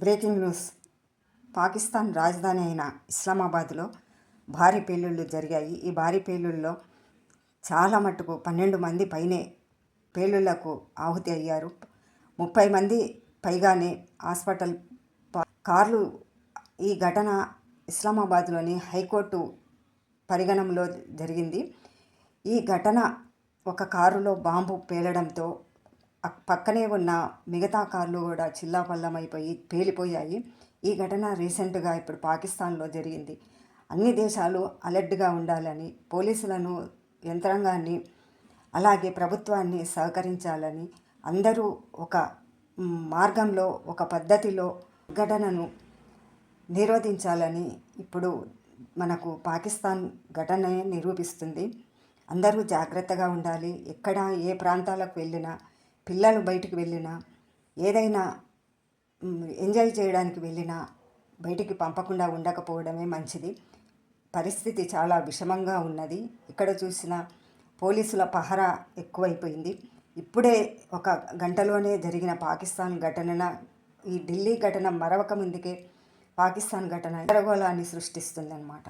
Breaking news. Pakistan రాజధాని అయిన ఇస్లామాబాద్లో భారీ పేలుళ్ళు జరిగాయి. ఈ భారీ పేలుళ్ళలో చాలా మట్టుకు పన్నెండు మంది పైనే పేలుళ్ళకు ఆహుతి అయ్యారు. ముప్పై మంది పైగానే హాస్పిటల్ కార్లు ఈ ఘటన ఇస్లామాబాద్లోని హైకోర్టు పరిగణంలో జరిగింది. ఈ ఘటన ఒక కారులో బాంబు పేలడంతో పక్కనే ఉన్న మిగతా కార్లు కూడా చిల్లాపల్లమైపోయి పేలిపోయాయి. ఈ ఘటన రీసెంట్గా ఇప్పుడు పాకిస్తాన్లో జరిగింది. అన్ని దేశాలు అలర్ట్గా ఉండాలని పోలీసులను యంత్రాంగాన్ని అలాగే ప్రభుత్వాన్ని సహకరించాలని అందరూ ఒక మార్గంలో ఒక పద్ధతిలో ఘటనను నిరోధించాలని ఇప్పుడు మనకు పాకిస్తాన్ ఘటనే నిరూపిస్తుంది. అందరూ జాగ్రత్తగా ఉండాలి. ఎక్కడ ఏ ప్రాంతాలకు వెళ్ళినా పిల్లలు బయటికి వెళ్ళినా ఏదైనా ఎంజాయ్ చేయడానికి వెళ్ళినా బయటికి పంపకుండా ఉండకపోవడమే మంచిది. పరిస్థితి చాలా విషమంగా ఉన్నది. ఇక్కడ చూసిన పోలీసుల పహరా ఎక్కువైపోయింది. ఇప్పుడే ఒక గంటలోనే జరిగిన పాకిస్తాన్ ఘటన ఈ ఢిల్లీ ఘటన మరవక ముందుకే పాకిస్తాన్ ఘటన గందరగోళాన్ని సృష్టిస్తుందన్నమాట.